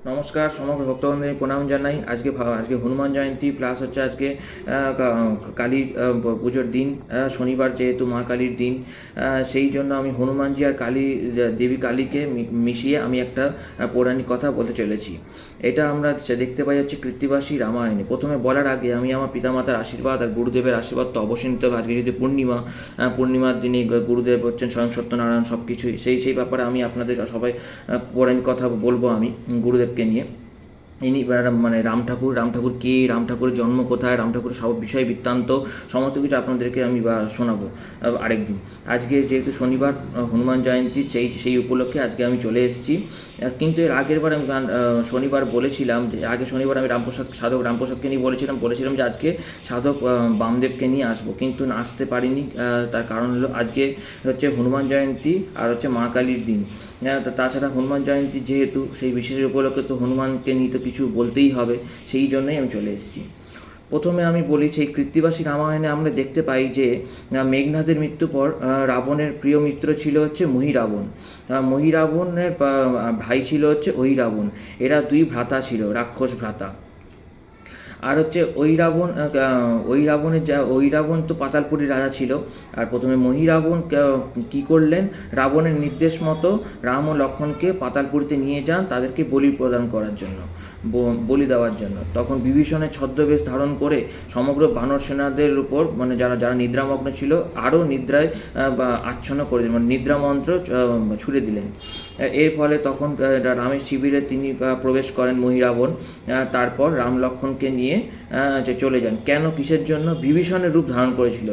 নমস্কার, সমগ্র ভক্তবন্ধু প্রণাম জানাই। আজকে আজকে হনুমান জয়ন্তী প্লাস হচ্ছে আজকে কালীর কালী পুজোর দিন শনিবার যেহেতু মা কালীর দিন সেই জন্য আমি হনুমানজি আর কালী দেবী কালীকে মিশিয়ে আমি একটা পৌরাণিক কথা বলতে চলেছি। এটা আমরা দেখতে পাই হচ্ছে কৃত্তিবাসী রামায়ণে। প্রথমে বলার আগে আমি আমার পিতামাতার আশীর্বাদ আর গুরুদেবের আশীর্বাদ তো অবশ্যই নিতে হবে। আজকে যদি পূর্ণিমা পূর্ণিমার দিনে গুরুদেব হচ্ছেন স্বয়ং সত্যনারায়ণ সব কিছুই সেই সেই ব্যাপারে আমি আপনাদের সবাই পরে কথা বলব আমি গুরুদেবকে নিয়ে। ইনি মানে রাম ঠাকুর রাম ঠাকুর কে, রাম ঠাকুরের জন্ম কোথায়, রাম ঠাকুরের সব বিষয় বৃত্তান্ত, সমস্ত কিছু আপনাদেরকে আমি বা শোনাবো আরেকদিন। আজকে যেহেতু শনিবার হনুমান জয়ন্তী, সেই সেই উপলক্ষে আজকে আমি চলে এসেছি। কিন্তু এর আগের বার আমি শনিবার বলেছিলাম যে, আগে শনিবার আমি রামপ্রসাদ, সাধক রামপ্রসাদকে নিয়ে বলেছিলাম বলেছিলাম যে আজকে সাধক বামদেবকে নিয়ে আসব, কিন্তু আসতে পারিনি। তার কারণ হলো আজকে হচ্ছে হনুমান জয়ন্তী আর হচ্ছে মা কালীর দিন। তাছাড়া হনুমান জয়ন্তী যেহেতু সেই বিশেষ উপলক্ষে তো হনুমানকে নিয়ে তো কিছু বলতেই হবে, সেই জন্যই আমি চলে এসেছি। প্রথমে আমি বলি, সেই কৃত্তিবাসী রামায়ণে আমরা দেখতে পাই যে মেঘনাথের মৃত্যুর পর রাবণের প্রিয় মিত্র ছিল হচ্ছে মহিরাবণ। মহিরাবণের ভাই ছিল হচ্ছে ওই রাবণ এরা দুই ভ্রাতা ছিল, রাক্ষস ভ্রাতা। আর হচ্ছে ওই রাবণ ওই রাবণের যা ওই রাবণ তো পাতালপুরীর রাজা ছিল। আর প্রথমে মহিরাবণ, ক- করলেন? রাবণের নির্দেশ মতো রাম ও লক্ষ্মণকে পাতালপুরীতে নিয়ে যান তাদেরকে বলি প্রদান করার জন্য বলি দেওয়ার জন্য। তখন বিভীষণের ছদ্মবেশ ধারণ করে সমগ্র বানর সেনাদের উপর মানে যারা যারা নিদ্রামগ্ন ছিল, আরও নিদ্রায় আচ্ছন্ন করে দিলেন মানে নিদ্রা মন্ত্র ছুড়ে দিলেন। এর ফলে তখন রামের শিবিরে তিনি প্রবেশ করেন মহিরাবণ। তারপর রাম লক্ষণকে নিয়ে আহ, যে চলে যান। কেন? কিসের জন্য? বিভীষণের রূপ ধারণ করেছিল।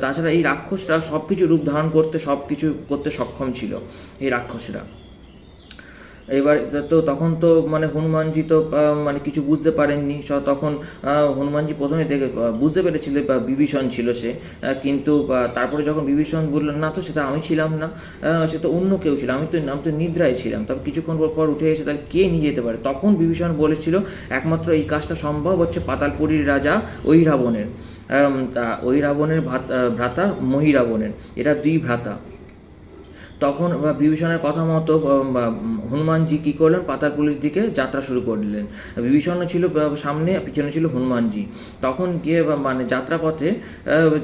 তাছাড়া এই রাক্ষসরা সব কিছু রূপ ধারণ করতে সব কিছু করতে সক্ষম ছিল এই রাক্ষসরা। এবার তো তখন তো মানে হনুমানজি তো মানে কিছু বুঝতে পারেননি। তখন হনুমানজি প্রথমে দেখে বুঝতে পেরেছিল, বা বিভীষণ ছিল সে। কিন্তু তারপরে যখন বিভীষণ বললেন, না তো, সেটা আমি ছিলাম না। সে তো অন্য কেউ ছিল। আমি তো আমি তো নিদ্রায় ছিলাম। তবে কিছুক্ষণ পর পর উঠে এসে তাহলে কে নিয়ে যেতে পারে? তখন বিভীষণ বলেছিল, একমাত্র এই কাজটা সম্ভব হচ্ছে পাতালপুরীর রাজা ওই রাবণের ওই রাবণের ভ্রাতা মহিরাবণের। এরা দুই ভ্রাতা। তখন বিভীষণের কথা মতো হনুমানজি কী করলেন? পাতালপুলির দিকে যাত্রা শুরু করলেন বিভীষণ ছিল সামনে, পিছনে ছিল হনুমানজি। তখন গিয়ে মানে যাত্রাপথে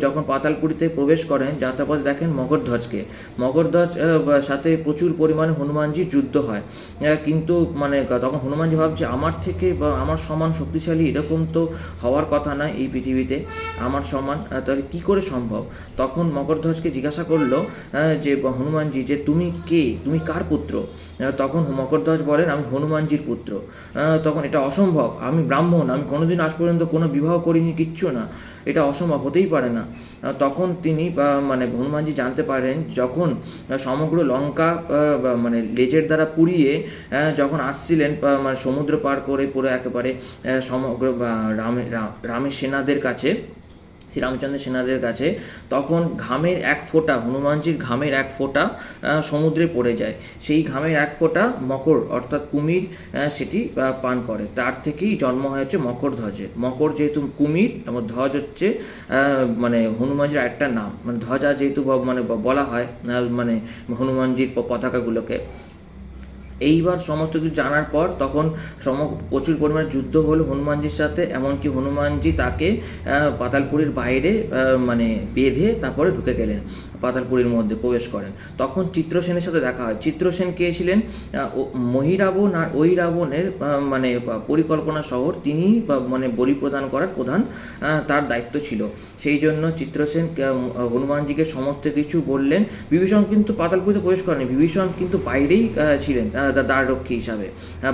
যখন পাতালপুরিতে প্রবেশ করেন, যাত্রাপথে দেখেন মগরধ্বজকে। মগরধ্বজ সাথে প্রচুর পরিমাণে হনুমানজির যুদ্ধ হয়। কিন্তু মানে তখন হনুমানজি ভাবছে, আমার থেকে, বা, আমার সমান শক্তিশালী এরকম তো হওয়ার কথা না এই পৃথিবীতে। আমার সমান তাহলে কী করে সম্ভব? তখন মগরধ্বজকে জিজ্ঞাসা করল যে হনুমানজি যে তুমি কে? তুমি কার পুত্র? তখন মকরধ্বজ বলেন, আমি হনুমানজির পুত্র। তখন এটা অসম্ভব। আমি ব্রাহ্মণ, আমি কোনোদিন আজ পর্যন্ত কোনো বিবাহ করিনি, কিচ্ছু না। এটা অসম্ভব, হতেই পারে না। তখন তিনি মানে হনুমানজি জানতে পারেন, যখন সমগ্র লঙ্কা মানে লেজের দ্বারা পুড়িয়ে যখন আসছিলেন মানে সমুদ্র পার করে পুরো একেবারে সমগ্র, বা রামের রামের সেনাদের কাছে শ্রীরামচন্দ্রের সেনাদের কাছে, তখন ঘামের এক ফোঁটা, হনুমানজির ঘামের এক ফোঁটা সমুদ্রে পড়ে যায়। সেই ঘামের এক ফোঁটা মকর, অর্থাৎ কুমির সেটি পান করে। তার থেকেই জন্ম হয়েছে মকর ধ্বজের মকর যেহেতু কুমির, এবং ধ্বজ হচ্ছে মানে হনুমানজির একটা নাম। মানে ধ্বজা যেহেতু মানে বলা হয় মানে হনুমানজির পতাকাগুলোকে। এইবার সমস্ত কিছু জানার পর তখন সম, প্রচুর পরিমাণে যুদ্ধ হলো হনুমানজির সাথে, এমনকি হনুমানজি তাকে পাতালপুরীর বাইরে মানে বেঁধে তারপরে ঢুকে গেলেন, পাতালপুরীর মধ্যে প্রবেশ করেন। তখন চিত্রসেনের সাথে দেখা হয়। চিত্রসেন কে ছিলেন? মহিরাবণ আর ওই রাবণের মানে পরিকল্পনা শহর তিনি মানে বলি প্রদান করার প্রধান তার দায়িত্ব ছিল। সেই জন্য চিত্রসেন হনুমানজিকে সমস্ত কিছু বললেন। বিভীষণ কিন্তু পাতালপুরিতে প্রবেশ করেনি বিভীষণ কিন্তু বাইরেই ছিলেন। দ্বাররক্ষী হিসাবে।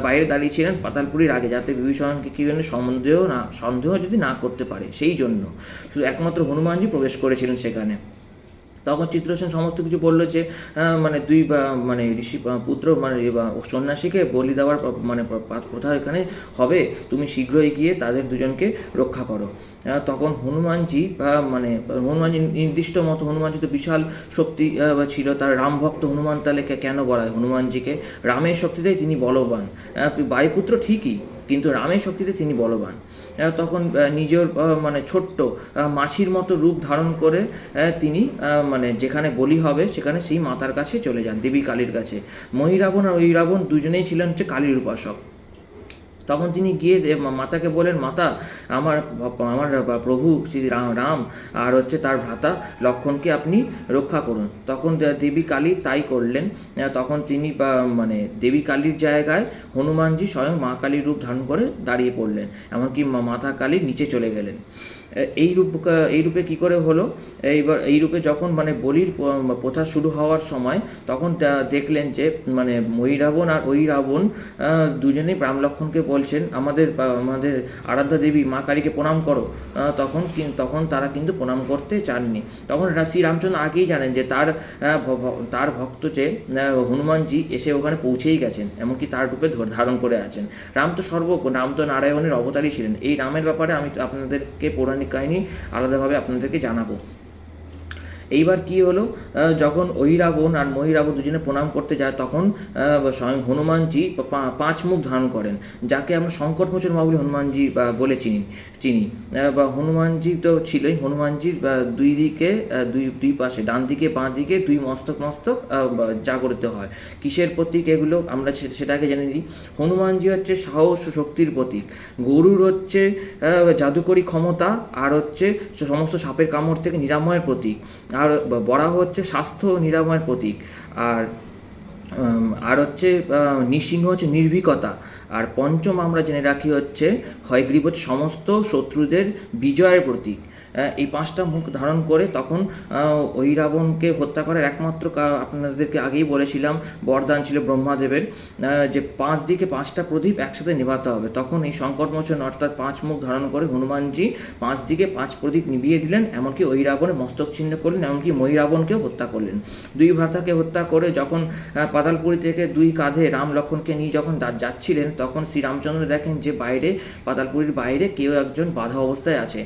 বাইরে দাঁড়িয়ে ছিলেন পাতালপুরীর আগে, যাতে বিভীষণকে কী জন্য সন্দেহ না, সন্দেহ যদি না করতে পারে, সেই জন্য। শুধু একমাত্র হনুমানজি প্রবেশ করেছিলেন সেখানে। তখন চিত্রসেন সমস্ত কিছু বলল যে মানে দুই বা মানে ঋষি পুত্র মানে সন্ন্যাসীকে বলি দেওয়ার মানে প্রথা এখানে হবে। তুমি শীঘ্রই গিয়ে তাদের দুজনকে রক্ষা করো। তখন হনুমানজি বা মানে হনুমানজি নির্দিষ্ট মতো, হনুমানজি তো বিশাল শক্তি ছিল, তার রাম ভক্ত হনুমান তালেকে কেন বলা হয়? হনুমানজিকে রামের শক্তিতেই তিনি বলবান। বায়ুপুত্র ঠিকই কিন্তু রামের শক্তিতে তিনি বলবান। তখন নিজের মানে ছোট্ট মাসির মতো রূপ ধারণ করে তিনি মানে যেখানে বলি হবে, সেখানে সেই মাতার কাছে চলে যান, দেবী কালীর কাছে। মহিরাবণ আর ওই রাবণ দুজনেই ছিলেন হচ্ছে কালীর উপাসক। তখন তিনি গিয়ে মাতাকে বলেন মাতা, আমার আমার প্রভু শ্রী রাম আর হচ্ছে তার ভ্রাতা লক্ষণকে আপনি রক্ষা করুন। তখন দেবী কালী তাই করলেন। তখন তিনি মানে দেবী কালীর জায়গায় হনুমানজি স্বয়ং মা কালীর রূপ ধারণ করে দাঁড়িয়ে পড়লেন। এমনকি মাতা কালী নিচে চলে গেলেন। এ- এই রূপ এই রূপে কি করে হলো? এইবার এই রূপে যখন মানে বলির প্রথা শুরু হওয়ার সময় তখন দেখলেন যে মানে মই রাবণ আর ওই রাবণ দুজনেই রাম লক্ষণকে বলছেন, আমাদের আমাদের আরাধ্যা দেবী মা কালীকে প্রণাম করো। তখন তখন তারা কিন্তু প্রণাম করতে চাননি। তখন শ্রী রামচন্দ্র আগেই জানেন যে তার তার ভক্ত যে হনুমানজি এসে ওখানে পৌঁছেই গেছেন, এমনকি তার রূপে ধারণ করে আছেন। রাম তো সর্ব রাম তো নারায়ণের অবতারই ছিলেন। এই রামের ব্যাপারে আমি আপনাদেরকে পৌরাণিক কাহিনী আলাদাভাবে আপনাদেরকে জানাব। এইবার কি হলো? যখন ওই রাবণ আর মই রাবণ দুজনে প্রণাম করতে যায়, তখন স্বয়ং হনুমানজি পাঁচ মুখ ধারণ করেন, যাকে আমরা সংকটমোচন মা বলি হনুমানজি বলে চিনি চিনি। বা হনুমানজি তো ছিলই হনুমানজির দুই দিকে দুই দুই পাশে, ডান দিকে, বাঁ দিকে, দুই মস্তক মস্তক জাগরিত হয়। কিসের প্রতীক এগুলো? আমরা সেটাকে জেনে নিই। হনুমানজি হচ্ছে সাহস শক্তির প্রতীক। গরুর হচ্ছে জাদুকরী ক্ষমতা, আর হচ্ছে সমস্ত সাপের কামড় থেকে নিরাময়ের প্রতীক। আর বরাহ হচ্ছে স্বাস্থ্য নিরাময়ের প্রতীক। আর আর হচ্ছে নৃসিংহ হচ্ছে নির্ভীকতা। আর পঞ্চম আমরা জেনে রাখি হচ্ছে হয়গ্রীব হচ্ছে সমস্ত শত্রুদের বিজয়ের প্রতীক। এই পাঁচটা মুখ ধারণ করে তখন ওই রাবণকে হত্যা করার একমাত্র আপনাদেরকে আগেই বলেছিলাম, বরদান ছিল ব্রহ্মাদেবের যে পাঁচ দিকে পাঁচটা প্রদীপ একসাথে নিভাতে হবে। তখন এই সংকটমোচন অর্থাৎ পাঁচ মুখ ধারণ করে হনুমানজি পাঁচ দিকে পাঁচ প্রদীপ নিভিয়ে দিলেন, এমনকি ওই রাবণের মস্তক ছিন্ন করলেন, এমনকি মই রাবণকেও হত্যা করলেন। দুই ভ্রাতাকে হত্যা করে যখন পাতালপুরি থেকে দুই কাঁধে রাম লক্ষণকে নিয়ে যখন যাচ্ছিলেন, তখন শ্রীরামচন্দ্র দেখেন যে বাইরে, পাতালপুরীর বাইরে কেউ একজন বাধা অবস্থায় আছে।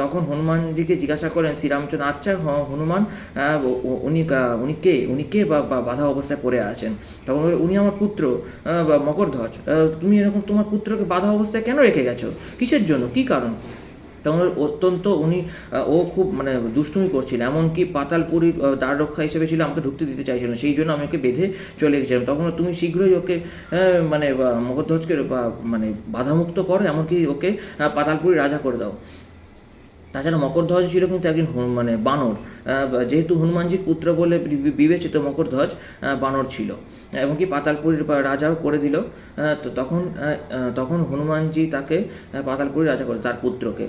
তখন হনুমানজিকে জিজ্ঞাসা করেন শ্রীরামচন্দ্র আচ্ছা হনুমান উনি উনি কে? উনি কে বা বাধা অবস্থায় পড়ে আছেন? তখন উনি আমার পুত্র বা, মকরধ্বজ। তুমি এরকম তোমার পুত্রকে বাধা অবস্থায় কেন রেখে গেছো? কিসের জন্য? কি কারণ? তখন অত্যন্ত উনি ও খুব মানে দুষ্টুমি করছিল। এমনকি পাতালপুরীর দ্বার রক্ষা হিসেবে ছিল, আমাকে ঢুকতে দিতে চাইছিল সেই জন্য আমি ওকে বেঁধে চলে গেছিলাম। তখন তুমি শীঘ্রই ওকে মানে মগধ্বজকে মানে বাধামুক্ত করো। এমনকি ওকে পাতালপুরী রাজা করে দাও। তাছাড়া মকরধ্বজ ছিল কিন্তু একজন মানে বানর। যেহেতু হনুমানজির পুত্র বলে বিবেচিত মকরধ্বজ বানর ছিল। এমনকি পাতালপুরীর রাজাও করে দিল। তো তখন তখন হনুমানজি তাকে পাতালপুরীর রাজা করে, তার পুত্রকে।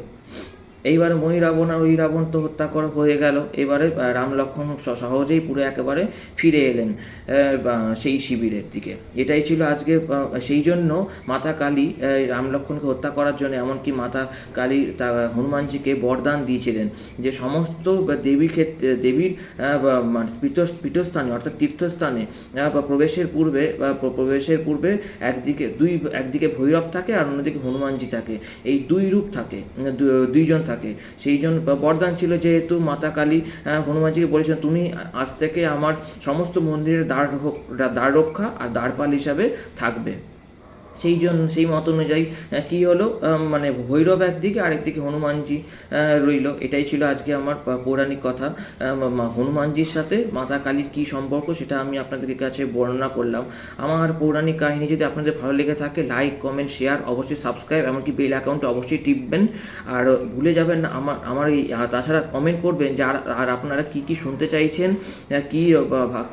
এইবারে মই রাবণ আর ওই রাবণ তো হত্যা করা হয়ে গেল। এবারে রাম লক্ষ্মণ স- সহজেই পুরো একেবারে ফিরে এলেন সেই শিবিরের দিকে। এটাই ছিল আজকে সেই জন্য মাতা কালী রাম লক্ষ্মণকে হত্যা করার জন্য এমনকি মাতা কালী তা, হনুমানজিকে বরদান দিয়েছিলেন যে সমস্ত বা দেবীর ক্ষেত্রে, দেবীর মানে পীঠ- পীঠস্থানে অর্থাৎ তীর্থস্থানে প্রবেশের পূর্বে প্রবেশের পূর্বে একদিকে দুই, একদিকে ভৈরব থাকে আর অন্যদিকে হনুমানজি থাকে। এই দুই রূপ থাকে দুইজন থাকে। সেই জন্য বরদান ছিল যেহেতু মাতা কালী হনুমানজিকে বলেছেন, তুমি আজ থেকে আমার সমস্ত মন্দিরের দ্বার দ্বার রক্ষা আর দ্বারপাল হিসাবে থাকবে। সেই জন্য সেই মত অনুযায়ী কি হলো? মানে ভৈরব একদিকে, আরেকদিকে হনুমানজি রইল। এটাই ছিল আজকে আমার পৌরাণিক কথা। হনুমানজির সাথে মাতা কালীর কী সম্পর্ক সেটা আমি আপনাদের কাছে বর্ণনা করলাম। আমার পৌরাণিক কাহিনী যদি আপনাদের ভালো লেগে থাকে লাইক কমেন্ট শেয়ার অবশ্যই সাবস্ক্রাইব এমনকি বেল অ্যাকাউন্টে অবশ্যই টিপবেন। আর ভুলে যাবেন না, আমার আমার এই তাছাড়া কমেন্ট করবেন যে আর আপনারা কী কী শুনতে চাইছেন কী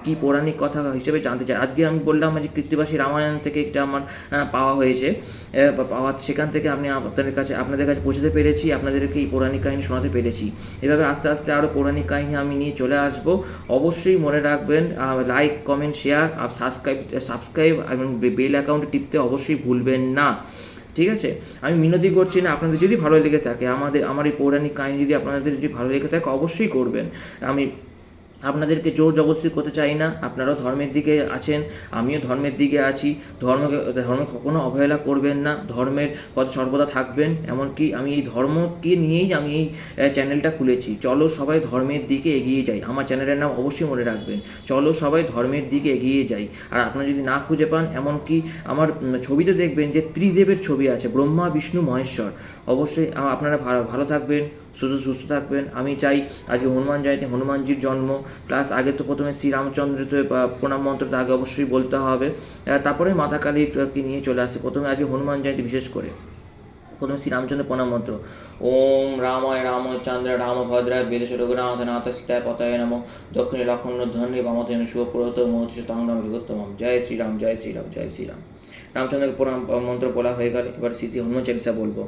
কী পৌরাণিক কথা হিসেবে জানতে চাই। আজকে আমি বললাম যে কৃত্তিবাসী রামায়ণ থেকে একটা আমার পাওয়া হয়েছে পাওয়া সেখান থেকে আমি আপনাদের কাছে আপনাদের কাছে পৌঁছাতে পেরেছি, আপনাদেরকে এই পৌরাণিক কাহিনী শোনাতে পেরেছি। এভাবে আস্তে আস্তে আরও পৌরাণিক কাহিনী আমি নিয়ে চলে আসব। অবশ্যই মনে রাখবেন লাইক কমেন্ট শেয়ার আর সাবস্ক্রাইব সাবস্ক্রাইব এবং বেল অ্যাকাউন্টে টিপতে অবশ্যই ভুলবেন না। ঠিক আছে? আমি মিনতি করছি না, আপনাদের যদি ভালো লেগে থাকে, আমাদের আমার এই পৌরাণিক কাহিনী যদি আপনাদের যদি ভালো লেগে থাকে, অবশ্যই করবেন। আমি আপনাদেরকে জোর জবরদস্তি করতে চাই না। আপনারাও ধর্মের দিকে আছেন, আমিও ধর্মের দিকে আছি। ধর্মকে, ধর্ম কখনো অবহেলা করবেন না, ধর্মের পথ সর্বদা থাকবেন। এমনকি আমি এই ধর্মকে নিয়েই আমি এই চ্যানেলটা খুলেছি। চলো সবাই ধর্মের দিকে এগিয়ে যাই। আমার চ্যানেলের নাম অবশ্যই মনে রাখবেন। চলো সবাই ধর্মের দিকে এগিয়ে যাই। আর আপনারা যদি না খুঁজে পান, এমনকি আমার ছবিতে দেখবেন যে ত্রিদেবের ছবি আছে, ব্রহ্মা, বিষ্ণু, মহেশ্বর। অবশ্যই আপনারা ভালো ভালো থাকবেন। সুস্থ সুস্থ থাকবেন। আমি চাই আজকে হনুমান জয়ন্তী হনুমানজির জন্ম প্লাস আগে তো প্রথমে শ্রীরামচন্দ্রকে আহ, প্রণাম মন্ত্রটা আগে অবশ্যই বলতে হবে। তারপরে মাতা কালীকে নিয়ে চলে আসছে? প্রথমে আজকে হনুমান জয়ন্তী বিশেষ করে। প্রথমে শ্রীরামচন্দ্র প্রণাম মন্ত্র। ওম রামায় রামচন্দ্র রামভদ্রায় বেদেশ রঘুনাথ নাথ স্থায় পতায় নম। দক্ষিণে লক্ষণ ধন্য বামতেন শুভ পুরোত মহতিষ তঙ্গম বৃহত্তম জয় শ্রীরাম জয় শ্রীরাম জয় শ্রীরাম। রামচন্দ্রকে প্রণাম মন্ত্র বলা হয়ে গেল। এবার শ্রী শ্রী হনুমান চালিসা বলব।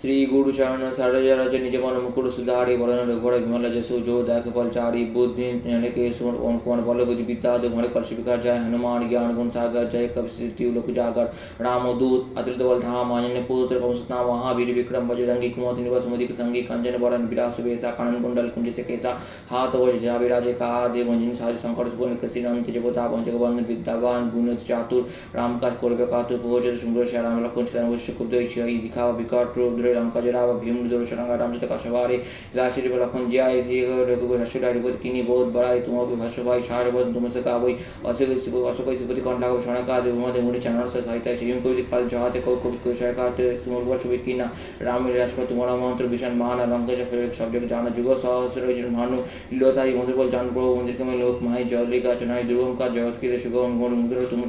श्री गुरु चरण सरज रज, निज मन मुकुट सुधारी वरण रघुवर विमल जसु जो दाख फल चारी, बुद्धि ज्ञान के सुवर्ण ओम कुमार बल बुद्धि पिता जो हमारे पर शिविका जय हनुमान, ज्ञान गुण सागर, जय कवि श्री लोक जागर। राम दूत अतिरिक्त बल धाम अन्य पुत्र पमसुतना महावीर, विक्रम, बजरंगी कुमत निवास मुदिक संगी कंचन वरण विरास वेशा कानन, कुंडल, कुंज से कैसा हाथ वश जा विराज का देव जिन सारे संकट सुपन कृष्ण, अनंत जगता पंचगवन विद्यावान, गुणत, चातुर राम काज कोल कातुर भोज सुंदर, श्याम, लखन श्याम वश्य कुब्द दिखावा विकार रूप বিকট রূপ ধরে রাম কাজে রাম ভীম দর্শন রামজিত কাশবারে লাশির লক্ষণ জিয়াই শ্রী রঘুবর হাসুরারি বোধ কিনি বোধ বড়াই তোমার ভাষ্য ভাই সার বোধ তোমার সে কাবই অশোক শিব অশোক শিবতি কণ্ঠা সনকা দেব মধ্যে মুড়ি চানার সে সাহিত্য শ্রীম কবি পাল জহাতে কৌ কবি কৌ সহায়কাতে তোমার বর্ষ বিকিনা রাম রাজপথ তোমার মন্ত্র ভীষণ জানা যুগ সহস্র ভানু মন্দির বল জান প্রভু মন্দির কেমন লোক চনাই দুর্গম কাজ জগৎ কি সুগম মুদ্র তুমি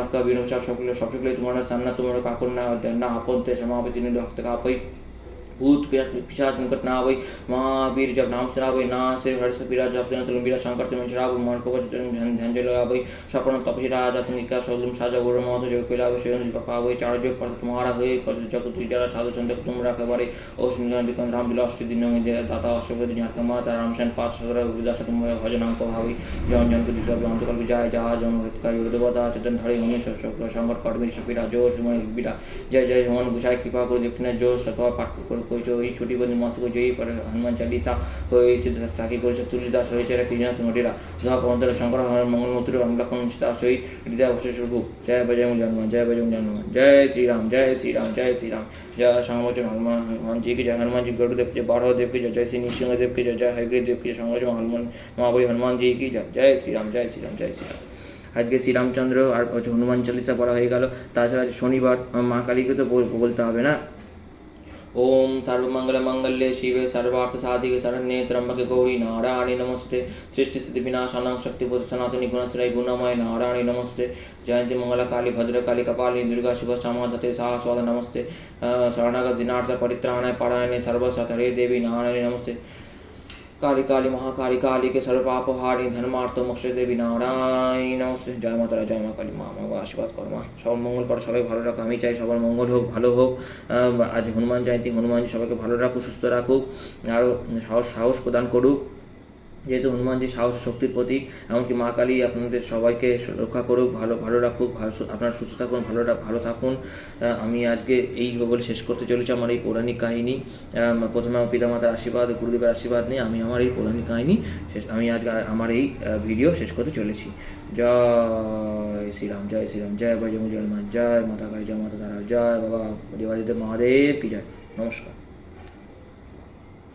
রক্কা বিনমসা সকলে সব সকলে তোমার সান্না তোমার কাকুর না না আপন তে সমাপতি নিরক্ত কাপই भूत पिशाच पिशाच निकट ना आवै महावीर जब नाम शराबै ना से हर्ष पीरा जप दिन तुलम बीरा शंकर तुम शराब मन को ध्यान ध्यान जलो आवै सपन तपसी राजा तुम का सलुम साजा गुरु मत जो कइला आवै स्वयं पापा आवै चार जो पर तुम्हारा होय पर जग तुई जरा साधु संत तुम राखे बारे ओ सिंह बिकम राम बिलास के दिन में जे दाता अशोक दिन का माता राम शन पास सदर विदास तुम भजन को भावी जन जन को दिशा अंत कल विजय जहा जन मृत का युद्ध बता चतन धरे होने सब सब शंकर कर्मी सपीरा जो सुमन बीरा जय जय हनुमान गुसाई कृपा करो दक्षिणा जो सतवा पाठ करो કોઈ જો એ છૂટી બધી માસિકો જોઈએ પર હનુમાન ચાલીસા હોય સિદ્ધ સાખી ગોરસ તુલસીદાસ હોય છે કૃષ્ણનાથ મોટેરા ધવા પવનતર શંકર મંગલમૂત્ર અંગલકણ સીતા સહિત લીધા વચ્ચે પ્રભુ જય ભજંગ હનુમાન જય ભજંગ હનુમાન જય શ્રી રામ જય શ્રી રામ જય શ્રી રામ જય શામવચન હનુમાન હનુમાનજી કે જય હનુમાનજી ગરુદેવ કે બાળદેવ કે જય જય શ્રી નૃસિંહદેવ કે જય જય હરિદેવ કે શામવચન હનુમાન મહાબલી হনুমানজি কি জয় জয় শ্রীরাম জয় শ্রীরাম জয় শ্রীরাম আজকে শ্রীরামচন্দ্র আর হনুমান চালিসা পড়া হয়ে গেল তাছাড়া শনিবার মা কালীকে তো বলতে হবে না ओम सर्वमंगल मंगल्ये शिवे सर्वार्थ साधिके शरण्ये त्र्यंबके गौरी नारायणी नमस्ते सृष्टि स्थिति विनाशानां शक्तिपुत्र सनातनी गुणश्रय गुणमय नारायणी नमस्ते जयंती मंगला काली भद्रकाली कपालिनी दुर्गा शिव क्षमा सते साहस्वाद नमस्ते अ, शरणागत दिनार्थ परित्राणाय पारायणे सर्वसतरे देवी नारायणी नमस्ते কালী কালী মহাকালী কালীকে সর্বপাপহারি ধর্মার্থ মোক্ষ দেবী নারায়ণ শ্রী জয় মাতা জয় মা কালী মা মা আশীর্বাদ করো মা সবার মঙ্গল করো সবাই ভালো রাখো। আমি চাই সবার মঙ্গল হোক, ভালো হোক। আজ হনুমান জয়ন্তী, হনুমান সবাইকে ভালো রাখুক, সুস্থ রাখুক আরও সাহস সাহস প্রদান করুক। যেহেতু হনুমানজি সাহস শক্তির প্রতীক, এমনকি মা কালী আপনাদের সবাইকে রক্ষা করুক, ভালো ভালো রাখুক, ভালো আপনারা সুস্থ থাকুন, ভালো ভালো থাকুন। আমি আজকে এই বলে শেষ করতে চলেছি আমার এই পৌরাণিক কাহিনী। প্রথমে আমার পিতামাতার আশীর্বাদ, গুরুদেবের আশীর্বাদ নিয়ে আমি আমার এই পৌরাণিক কাহিনী শেষ আমি আজকে আমার এই ভিডিও শেষ করতে চলেছি। জয় শ্রীরাম জয় শ্রীরাম, জয় জয় মা জয় মাতা কালী জয় মাতা তারা, জয় বাবা দেবাদিদেব মহাদেব, কি জয়। নমস্কার।